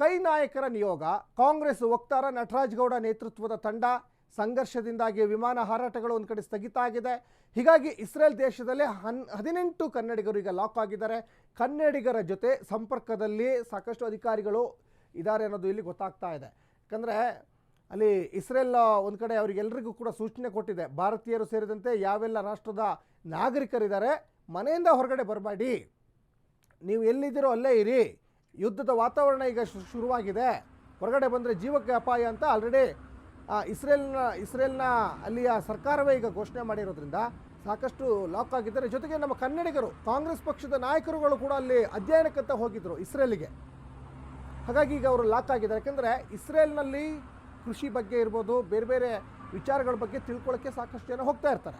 ಕೈ ನಾಯಕರ ನಿಯೋಗ, ಕಾಂಗ್ರೆಸ್ ವಕ್ತಾರ ನಟರಾಜ್ ಗೌಡ ನೇತೃತ್ವದ ತಂಡ ಸಂಘರ್ಷದಿಂದಾಗಿ ವಿಮಾನ ಹಾರಾಟಗಳು ಒಂದು ಕಡೆ ಸ್ಥಗಿತ ಆಗಿದೆ. ಹೀಗಾಗಿ ಇಸ್ರೇಲ್ ದೇಶದಲ್ಲೇ ಹನ್, ಹದಿನೆಂಟು ಕನ್ನಡಿಗರು ಈಗ ಲಾಕ್ ಆಗಿದ್ದಾರೆ. ಕನ್ನಡಿಗರ ಜೊತೆ ಸಂಪರ್ಕದಲ್ಲಿ ಸಾಕಷ್ಟು ಅಧಿಕಾರಿಗಳು ಇದ್ದಾರೆ ಅನ್ನೋದು ಇಲ್ಲಿ ಗೊತ್ತಾಗ್ತಾ ಇದೆ. ಯಾಕಂದರೆ ಅಲ್ಲಿ ಇಸ್ರೇಲ್ ಒಂದು ಕಡೆ ಅವರಿಗೆಲ್ಲರಿಗೂ ಕೂಡ ಸೂಚನೆ ಕೊಟ್ಟಿದೆ. ಭಾರತೀಯರು ಸೇರಿದಂತೆ ಯಾವೆಲ್ಲ ರಾಷ್ಟ್ರದ ನಾಗರಿಕರಿದ್ದಾರೆ, ಮನೆಯಿಂದ ಹೊರಗಡೆ ಬರಬೇಡಿ. ನೀವು ಎಲ್ಲಿದ್ದೀರೋ ಅಲ್ಲೇ ಇರಿ. ಯುದ್ಧದ ವಾತಾವರಣ ಈಗ ಶುರುವಾಗಿದೆ. ಹೊರಗಡೆ ಬಂದರೆ ಜೀವಕ್ಕೆ ಅಪಾಯ ಅಂತ ಆಲ್ರೆಡಿ ಇಸ್ರೇಲ್ನ ಇಸ್ರೇಲ್ನ ಅಲ್ಲಿಯ ಸರ್ಕಾರವೇ ಈಗ ಘೋಷಣೆ ಮಾಡಿರೋದ್ರಿಂದ ಸಾಕಷ್ಟು ಲಾಕ್ ಆಗಿದ್ದಾರೆ. ಜೊತೆಗೆ ನಮ್ಮ ಕನ್ನಡಿಗರು, ಕಾಂಗ್ರೆಸ್ ಪಕ್ಷದ ನಾಯಕರುಗಳು ಕೂಡ ಅಲ್ಲಿ ಅಧ್ಯಯನಕ್ಕಂತ ಹೋಗಿದ್ದರು ಇಸ್ರೇಲಿಗೆ. ಹಾಗಾಗಿ ಈಗ ಅವರು ಲಾಕ್ ಆಗಿದ್ದಾರೆ. ಯಾಕೆಂದರೆ ಇಸ್ರೇಲ್ನಲ್ಲಿ ಕೃಷಿ ಬಗ್ಗೆ ಇರ್ಬೋದು, ಬೇರೆ ಬೇರೆ ವಿಚಾರಗಳ ಬಗ್ಗೆ ತಿಳ್ಕೊಳ್ಳೋಕ್ಕೆ ಸಾಕಷ್ಟು ಜನ ಹೋಗ್ತಾ ಇರ್ತಾರೆ.